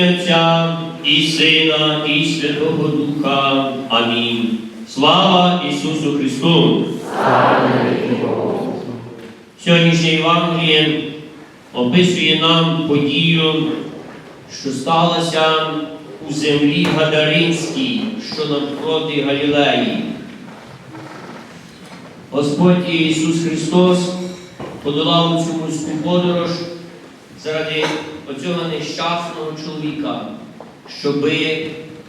Отця і Сина, і Святого Духа. Амінь. Слава Ісусу Христу! Сьогоднішнє Євангеліє описує нам подію, що сталося у землі Гадаринській, що навпроти Галілеї. Господь Ісус Христос подолав цю морську подорож заради оцього нещасного чоловіка, щоби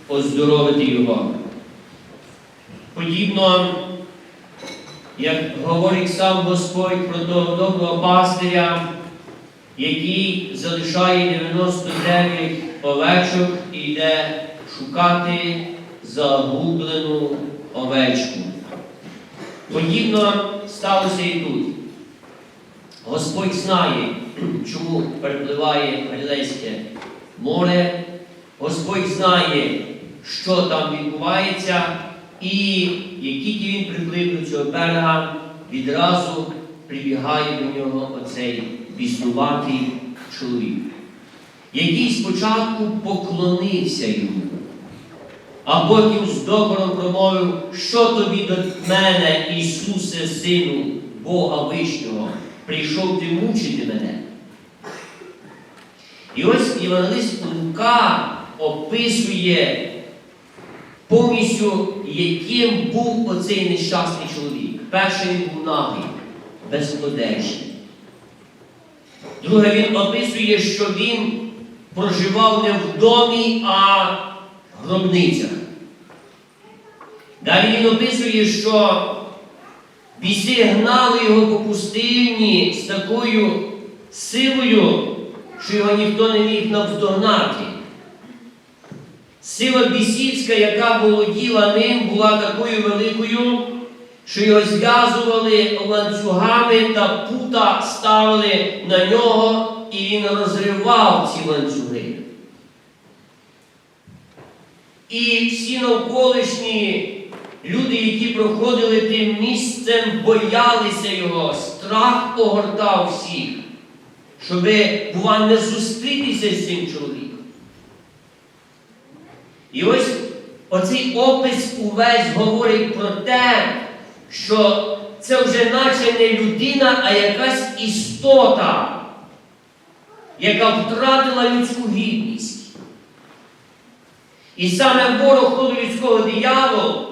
оздоровити його. Подібно, як говорить сам Господь про того доброго пастиря, який залишає 99 овечок і йде шукати загублену овечку. Подібно сталося і тут. Господь знає, чому перепливає Галілейське море. Господь знає, що там відбувається, і як тільки він приплив до цього берега, відразу прибігає до нього оцей біснуватий чоловік, який спочатку поклонився йому, а потім з докором промовив, що тобі до мене, Ісусе, Сину Бога Вишнього, прийшов ти мучити мене. І ось Євангелист Лука описує повністю, яким був оцей нещасний чоловік. Перший він був нагий, безплодечний. Друге, він описує, що він проживав не в домі, а в гробницях. Далі він описує, що біси гнали його по пустині з такою силою, що його ніхто не міг навздогнати. Сила бісівська, яка володіла ним, була такою великою, що його зв'язували ланцюгами та пута ставили на нього, і він розривав ці ланцюги. І всі навколишні люди, які проходили тим місцем, боялися його, страх огортав всіх, щоби, бува, не зустрітися з цим чоловіком. І ось оцей опис увесь говорить про те, що це вже наче не людина, а якась істота, яка втратила людську гідність. І саме ворог ходу людського диявол,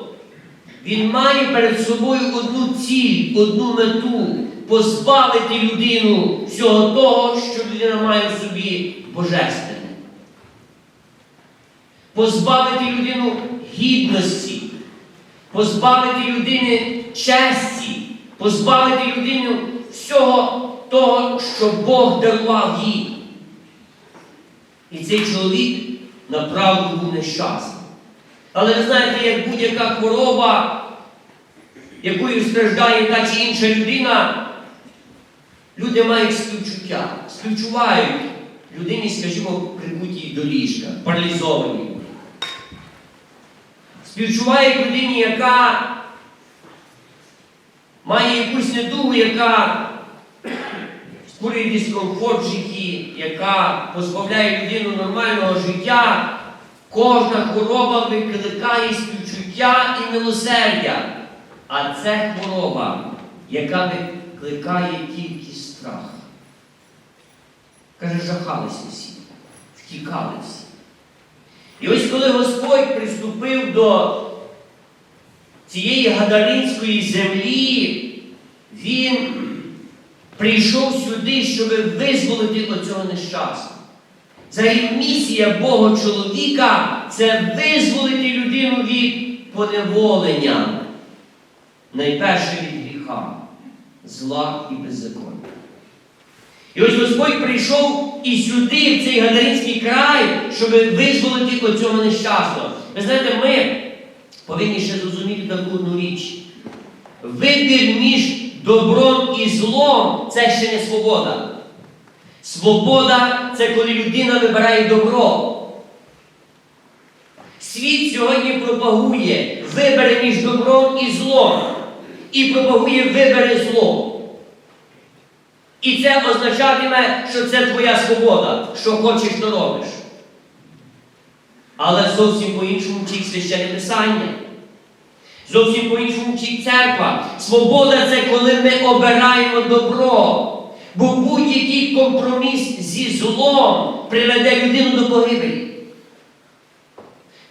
він має перед собою одну ціль, одну мету позбавити людину всього того, що людина має в собі божественне позбавити людину гідності, позбавити людини честі, позбавити людину всього того, що Бог дарував їй. І цей чоловік направду був нещасний. Але ви знаєте, як будь-яка хвороба, якою страждає та чи інша людина, люди мають співчуття, співчувають людині, скажімо, прикутій до ліжка, паралізованій. Співчуває людині, яка має якусь недугу, яка створює дискомфорт в житті, яка позбавляє людину нормального життя. Кожна хвороба викликає співчуття і милосердя. А це хвороба, яка викликає тільки страх. Каже, жахалися всі, втікали всі. І ось коли Господь приступив до цієї гадаринської землі, Він прийшов сюди, щоб визволити оцього нещасного. Взагалі місія Бога чоловіка це визволити людину від поневолення, найперше від гріха, зла і беззаконня. І ось Господь прийшов і сюди, в цей Гадаринський край, щоб визволити оцього нещасного. Ви знаєте, ми повинні ще зрозуміти таку одну річ. Вибір між добром і злом це ще не свобода. Свобода це коли людина вибирає добро. Світ сьогодні пропагує вибори між добром і злом. І пропагує вибери зло. І це означатиме, що це твоя свобода, що хочеш, то робиш. Але зовсім по-іншому вчить священне писання. Зовсім по-іншому вчить церква. Свобода це коли ми обираємо добро. Бо будь-який компроміс зі злом приведе людину до погибелі.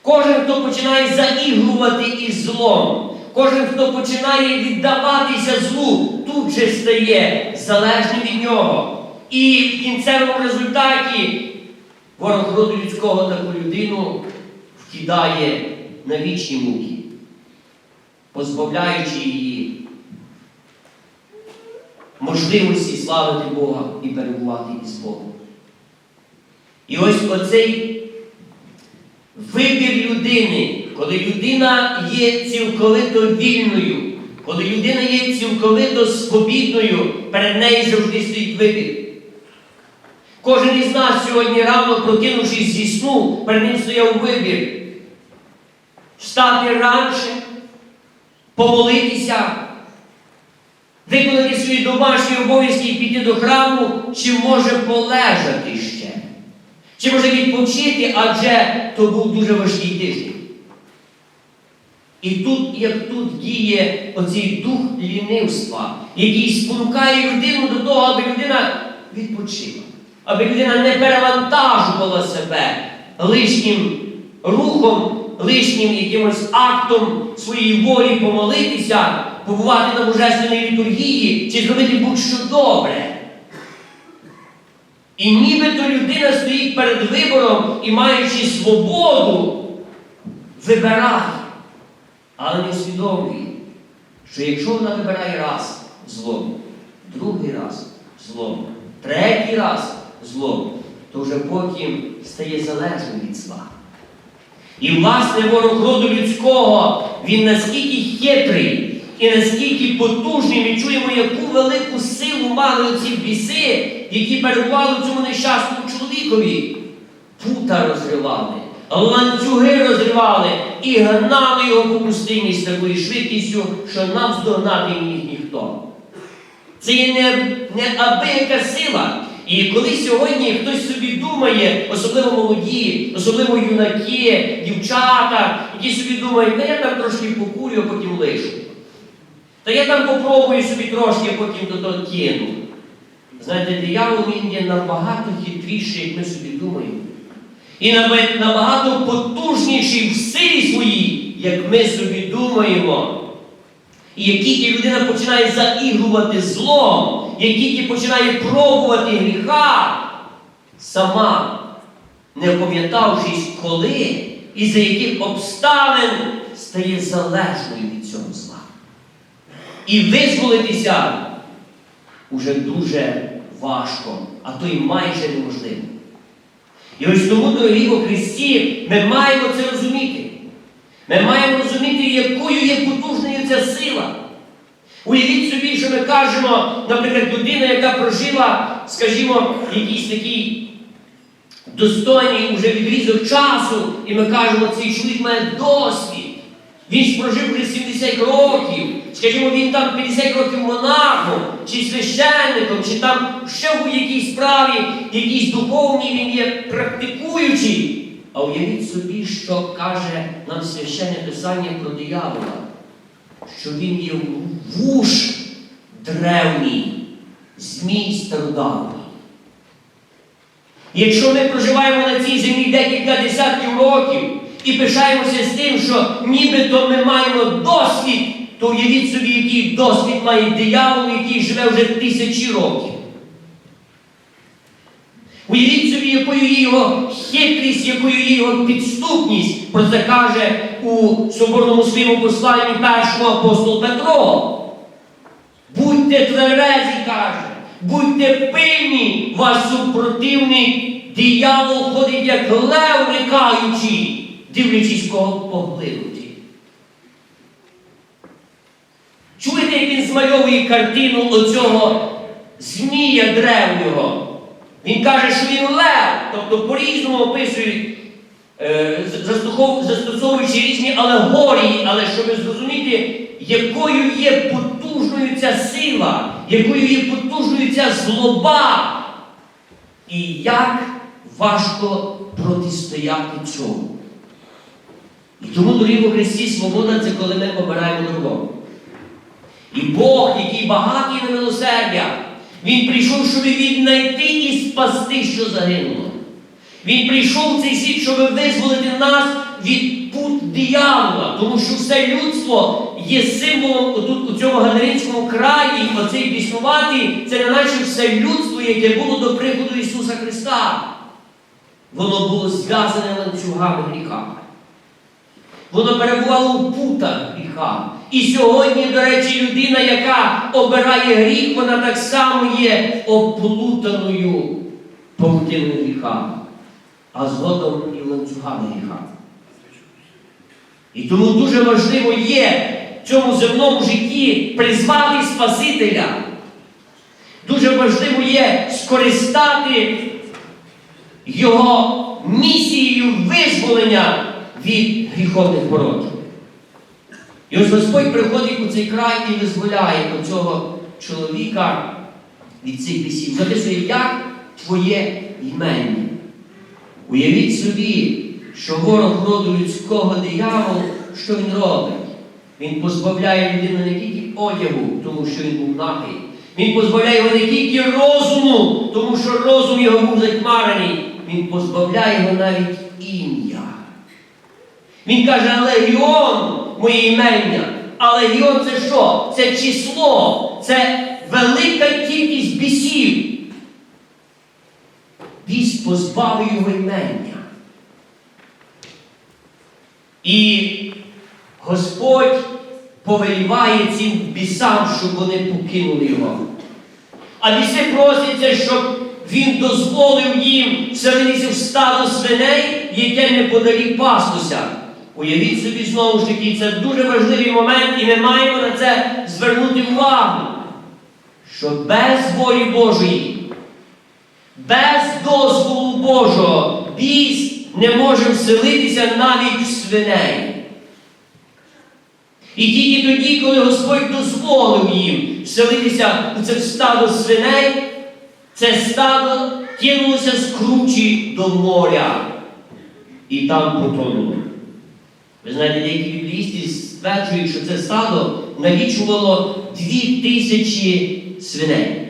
Кожен, хто починає заігрувати із злом, кожен, хто починає віддаватися злу, тут же стає залежним від нього. І в кінцевому результаті ворог роду людського таку людину вкидає на вічні муки, позбавляючи її можливості славити Бога і перебувати із Богом. І ось оцей вибір людини, коли людина є цілковито вільною, коли людина є цілковито свобідною, перед нею завжди стоїть вибір. Кожен із нас сьогодні рано прокинувшись зі сну, перед ним стояв вибір. Встати раніше, помолитися, виконати свої домашні обов'язки і піти до храму, чи може полежати ще, чи може відпочити, адже то був дуже важкий тиждень. І тут, як тут діє оцей дух лінивства, який спонукає людину до того, аби людина відпочила, аби людина не перевантажувала себе лишнім рухом, лишнім якимось актом своєї волі помолитися, побувати на божественній літургії чи зробити будь-що добре. І нібито людина стоїть перед вибором і маючи свободу, вибирає, але не усвідомлює, що якщо вона вибирає раз злом, другий раз злом, третій раз злом, то вже потім стає залежним від зла. І власне ворог роду людського, він наскільки хитрий і наскільки потужний, ми чуємо, яку велику силу мали оці біси, які перебували в цьому нещасному чоловікові. Пута розривали, ланцюги розривали і гнали його по пустині з такою швидкістю, що нам здогнати міг ніхто. Це є не, не абияка сила. І коли сьогодні хтось собі думає, особливо молоді, особливо юнаки, дівчата, які собі думають, та я там трошки покурю, а потім лишу. Та я там попробую собі трошки, потім до. Знаєте, диявол він є набагато хитріший, як ми собі думаємо. І набагато потужніший в силі своїй, як ми собі думаємо. І як тільки людина починає заігрувати злом, як тільки починає пробувати гріха, сама, не пам'ятавшись, коли і за яких обставин стає залежною від цього. І визволитися уже дуже важко, а то й майже неможливо. І ось тому, дорогі у Христі, ми маємо це розуміти. Ми маємо розуміти, якою є потужною ця сила. Уявіть собі, що ми кажемо, наприклад, людина, яка прожила, скажімо, якийсь такий достойний уже відрізок часу, і ми кажемо, цей чоловік має досвід. Він ж прожив вже 70 років. Скажімо, він там 50 років монахом, чи священником, чи там ще в якійсь справі, якійсь духовній він є практикуючий. А уявіть собі, що каже нам священне писання про диявола, що він є вуж древній, змій стародавній. Якщо ми проживаємо на цій землі декілька десятків років і пишаємося з тим, що нібито ми маємо досвід, то уявіть собі, який досвід має диявол, який живе вже тисячі років. Уявіть собі, якою є його хитрість, якою є його підступність. Про це каже у соборному своєму посланні першого апостол Петро. Будьте тверезі, каже, будьте пильні, ваш супротивник, диявол ходить, як лев лякаючий, дивлячись кого поглинути. Чуєте, змальовує картину оцього змія древнього? Він каже, що він лев, тобто по-різному описують, е, застосовуючи різні алегорії, але щоб зрозуміти, якою є потужною ця сила, якою є потужною ця злоба, і як важко протистояти цьому. І тому, дорогі у Христі, свобода це коли ми обираємо дорогу. І Бог, який багатий на милосердя, Він прийшов, щоб віднайти і спасти, що загинуло. Він прийшов в цей світ, щоб визволити нас від пут диявола, тому що все людство є символом отут, у цьому Гадаринському краї, і оцей біснуватий, це не наче все людство, яке було до приходу Ісуса Христа. Воно було зв'язане ланцюгами гріха. Воно перебувало у путах гріха. І сьогодні, до речі, людина, яка обирає гріх, вона так само є оплутаною павутиною гріха, а згодом і ланцюгами гріха. І тому дуже важливо є в цьому земному житті призвати Спасителя. Дуже важливо є скористати його місією визволення від гріховних пороків. І ось Господь приходить у цей край і визволяє цього чоловіка від цих бісів. Записує, як твоє імення. Уявіть собі, що ворог роду людського диявол, що він робить? Він позбавляє людину не тільки одягу, тому що він був нагий. Він позбавляє його не тільки розуму, тому що розум його був затьмарений. Він позбавляє його навіть ім'я. Він каже, але легіон моє імення. А легіон це що? Це число, це велика кількість бісів. Біс позбавив його імення. І Господь повеліває цим бісам, щоб вони покинули його. А біси просяться, щоб він дозволив їм вселитися в стадо свиней, яке неподалік пастуся. Уявіть собі знову ж таки, це дуже важливий момент, і ми маємо на це звернути увагу, що без волі Божої, без дозволу Божого біс не може вселитися навіть в свиней. І тільки тоді, коли Господь дозволив їм вселитися у це стадо свиней, це стадо кинулося з кручі до моря і там потонуло. Ви знаєте, деякі біблісти стверджують, що це стадо налічувало дві тисячі свиней.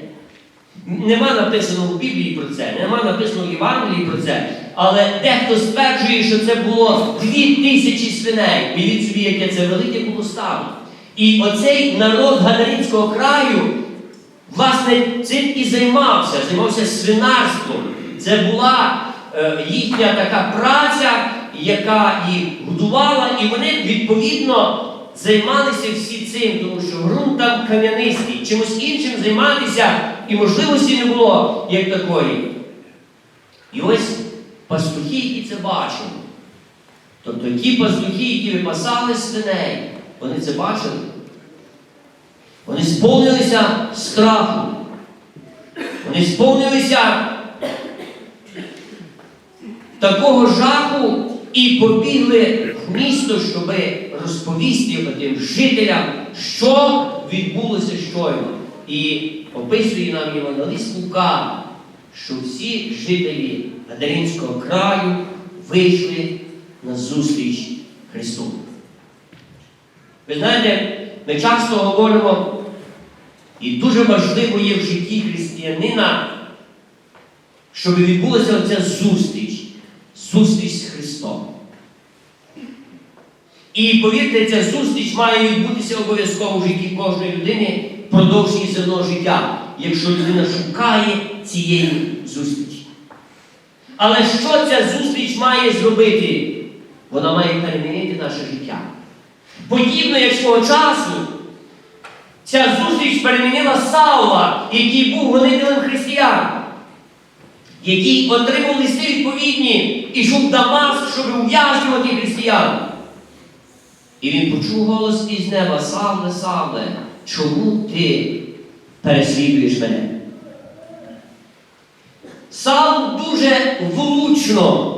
Нема написано в Біблії про це, нема написано в Євангелії про це. Але дехто стверджує, що це було дві тисячі свиней. Уявіть собі, яке це велике було стадо. І оцей народ Гадаринського краю, власне, цим і займався, займався свинарством. Це була їхня така праця, яка їх годувала, і вони відповідно займалися всі цим, тому що ґрунт там кам'янистий, чимось іншим займатися і можливості не було як такої. І ось пастухи, які це бачили. Тобто ті пастухи, які випасали свиней, вони це бачили. Вони сповнилися страху. Вони сповнилися такого жаху і побігли в місто, щоб розповісти тим жителям, що відбулося щойно. І описує нам Євангелист Лука, що всі жителі Гадаринського краю вийшли на зустріч Христу. Ви знаєте, ми часто говоримо, і дуже важливо є в житті християнина, щоб відбулася оця зустріч, зустріч з Христом. І повірте, ця зустріч має відбутися обов'язково в житті кожної людини впродовж її земного життя, якщо людина шукає цієї зустрічі. Але що ця зустріч має зробити? Вона має перемінити наше життя. Подібно як свого часу, ця зустріч перемінила Саула, який був гонителем християн, який отримав листи відповідні і йшов Дамаск, щоб ув'язнювати християн. І він почув голос із неба, Савле, Савле, чому ти переслідуєш мене? Савл дуже влучно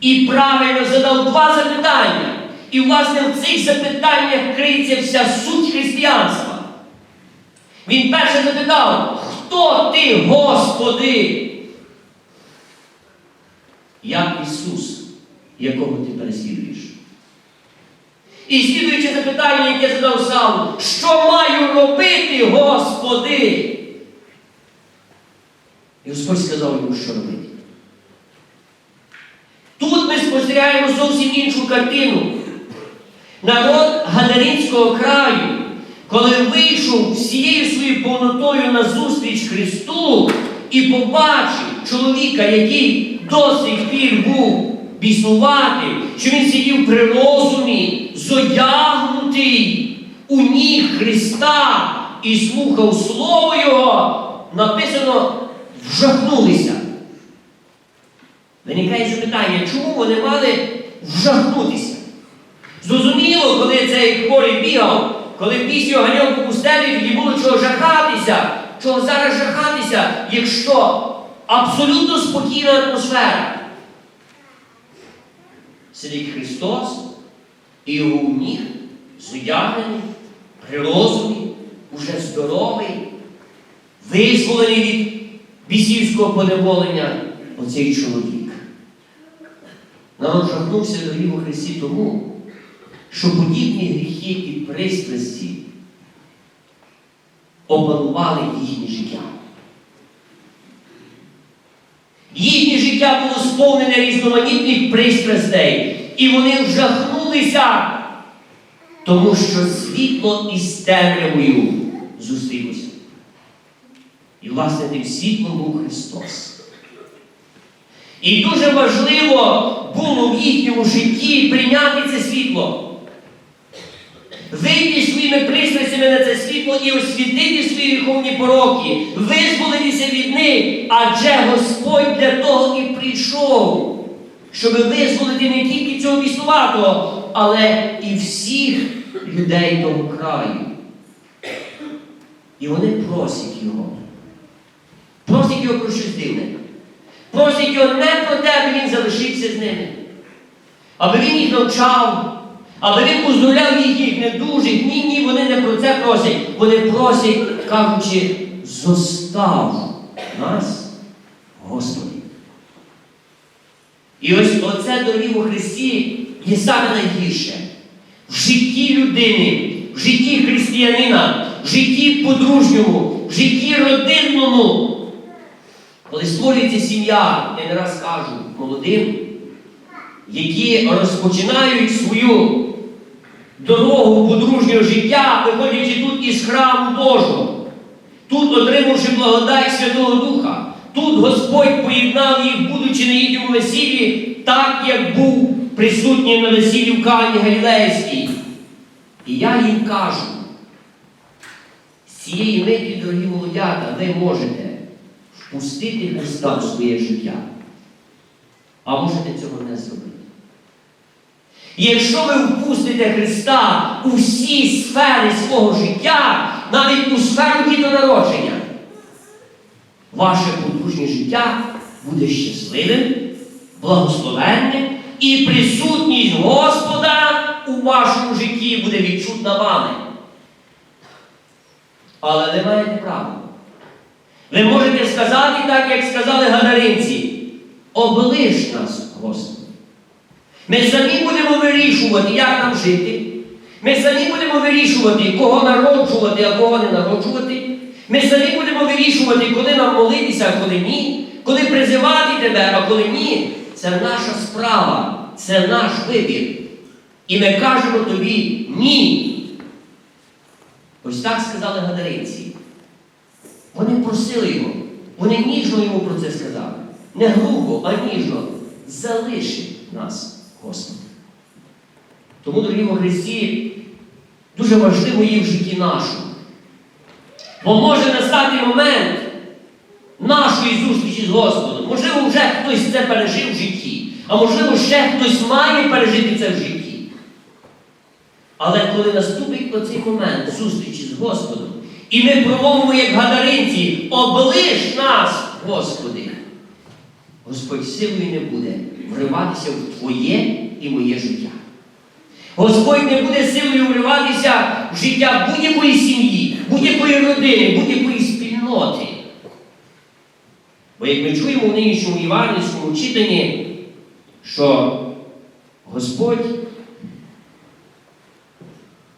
і правильно задав два запитання. І, власне, в цих запитаннях криється вся суть християнства. Він перше запитав, хто ти, Господи? Я Ісус, якого ти переслідуєш. І слідуюче запитання, яке задав Саул, що маю робити, Господи? І Господь сказав йому, що робити. Тут ми спостерігаємо зовсім іншу картину. Народ Гадаринського краю, коли вийшов всією своєю повнотою на зустріч Христу і побачив чоловіка, який до сих пір був біснуватий, що він сидів при розумі, зодягнутий у ніг Христа і слухав Слово Його, написано, вжахнулися. Виникає запитання, чому вони мали вжахнутися? Зрозуміло, коли цей хворий бігав, коли піс його ганяв по пустелі, тоді було чого жахатися, чого зараз жахатися, якщо абсолютно спокійна атмосфера. Сидить Христос і його ніг, зодягнений, при розумі, уже здоровий, визволений від бісівського поневолення оцей чоловік. Народ жахнувся до гріху Христі тому, що подібні гріхи і пристрасті опанували їхнє життя. Їхнє життя було сповнене різноманітних пристрастей, і вони вжахнулися, тому що світло із темрявою зустрілося. І, власне, тим світлом був Христос. І дуже важливо було в їхньому житті прийняти це світло. Вийти своїми пристрастями на це світло і освітити свої гріховні пороки, визволитися від них, адже Господь для того і прийшов, щоб визволити не тільки цього біснуватого, але і всіх людей того краю. І вони просять його. Просять його про щось дивне. Просять його не про те, аби він залишився з ними, аби він їх навчав, аби він уздоровляв їхніх недужих. Ні, ні, вони не про це просять. Вони просять, кажучи, зостав нас, Господи. І ось оце дорогі у Христі є саме найгірше. В житті людини, в житті християнина, в житті подружньому, в житті родинному. Коли створюється сім'я, я не раз кажу молодим, які розпочинають свою дорогу подружнього життя, виходячи тут із храму Божого, тут отримавши благодать Святого Духа, тут Господь поєднав їх, будучи на їхньому весіллі, так, як був присутній на весіллі в Кані Галілейській. І я їм кажу, з цієї миті, дорогі молодята, ви можете впустити Христа в своє життя. А можете цього не зробити. Якщо ви впустите Христа у всі сфери свого життя, навіть у сферу дітонародження, ваше подружнє життя буде щасливим, благословенним, і присутність Господа у вашому житті буде відчутна вами. Але не маєте права. Ви можете сказати так, як сказали гадаринці, облиш нас, Господи. Ми самі будемо вирішувати, як нам жити. Ми самі будемо вирішувати, кого народжувати, а кого не народжувати. Ми самі будемо вирішувати, коли нам молитися, а коли ні, коли призивати тебе, а коли ні. Це наша справа, це наш вибір. І ми кажемо тобі ні. Ось так сказали гадаринці. Вони просили його, вони ніжно йому про це сказали. Не грубо, а ніжно. Залиши нас, Господи. Тому, дорогі во Христі, дуже важливо є в житті нашому. Бо може настати момент нашої зустрічі з Господом. Можливо, вже хтось це пережив в житті, а можливо, ще хтось має пережити це в житті. Але коли наступить оцей момент зустрічі з Господом, і ми промовимо, як гадаринці, облиш нас, Господи, Господь силою не буде вриватися в Твоє і моє життя. Господь не буде силою вриватися в життя будь-якої сім'ї, будь-якої родини, будь-якої спільноти. Бо як ми чуємо в нинішньому євангельському читанні, що Господь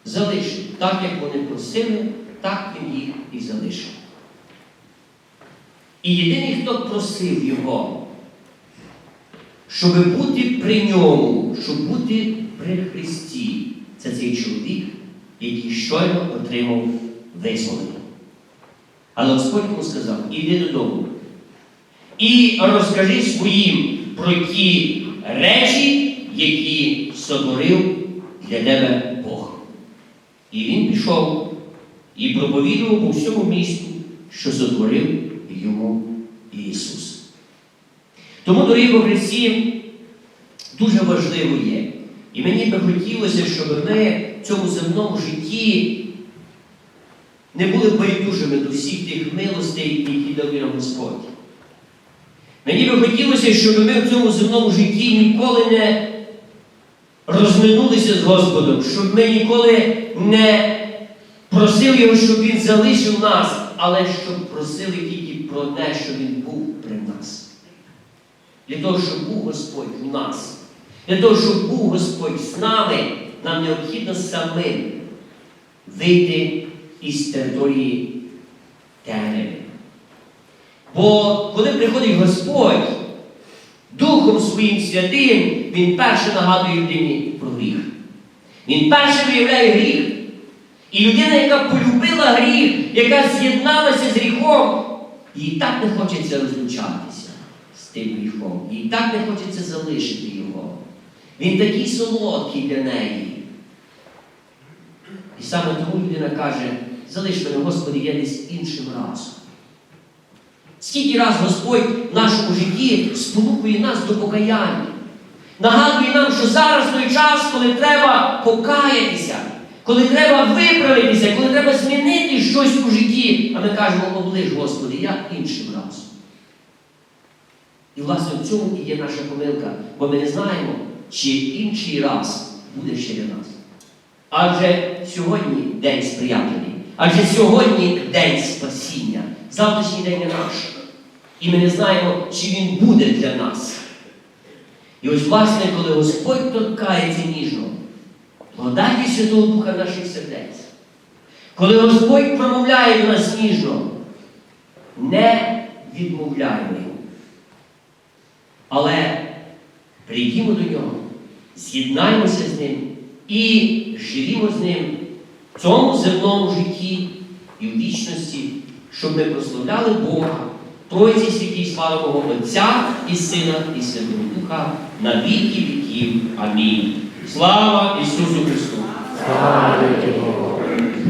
залишив. Так, як вони просили, так він їх і залишив. І єдиний, хто просив його, щоб бути при ньому, щоб бути при Христі, це цей чоловік, який щойно отримав визволення. Але Господь йому сказав, іди додому. І розкажи своїм про ті речі, які сотворив для тебе Бог. І він пішов і проповідував по всьому місту, що сотворив йому Ісус. Тому, дорогі Христі, дуже важливо є. І мені би хотілося, щоб ми в цьому земному житті не були байдужими до всіх тих милостей, які дав нам Господь. Мені би хотілося, щоб ми в цьому земному житті ніколи не розминулися з Господом, щоб ми ніколи не просили Його, щоб Він залишив нас, але щоб просили тільки про те, що Він був. Для того, щоб був Господь у нас, для того, щоб був Господь з нами, нам необхідно самим вийти із території темряви. Бо коли приходить Господь, Духом Своїм Святим, Він перше нагадує людині про гріх. Він перше виявляє гріх. І людина, яка полюбила гріх, яка з'єдналася з гріхом, їй так не хочеться розлучатися тим гріхом. Їй так не хочеться залишити його. Він такий солодкий для неї. І саме тому людина каже, залиш мене, Господи, я десь іншим разом. Скільки раз Господь в нашому житті спонукує нас до покаяння, нагадує нам, що зараз той час, коли треба покаятися, коли треба виправитися, коли треба змінити щось у житті, а ми кажемо, оближ, Господи, я іншим разом. І, власне, в цьому і є наша помилка, бо ми не знаємо, чи інший раз буде ще для нас. Адже сьогодні день сприятливий, адже сьогодні день спасіння, завтрашній день не наш. І ми не знаємо, чи він буде для нас. І ось, власне, коли Господь торкається ніжно, благодаті Святого Духа наших сердець, коли Господь промовляє до нас ніжно, не відмовляємо. Але прийдімо до нього, з'єднаємося з ним і живімо з ним в цьому земному житті і в вічності, щоб ми прославляли Бога, Тройці святій славного Отця і Сина, і Святого Духа на віки віків. Амінь. Слава Ісусу Христу! Слава Богу.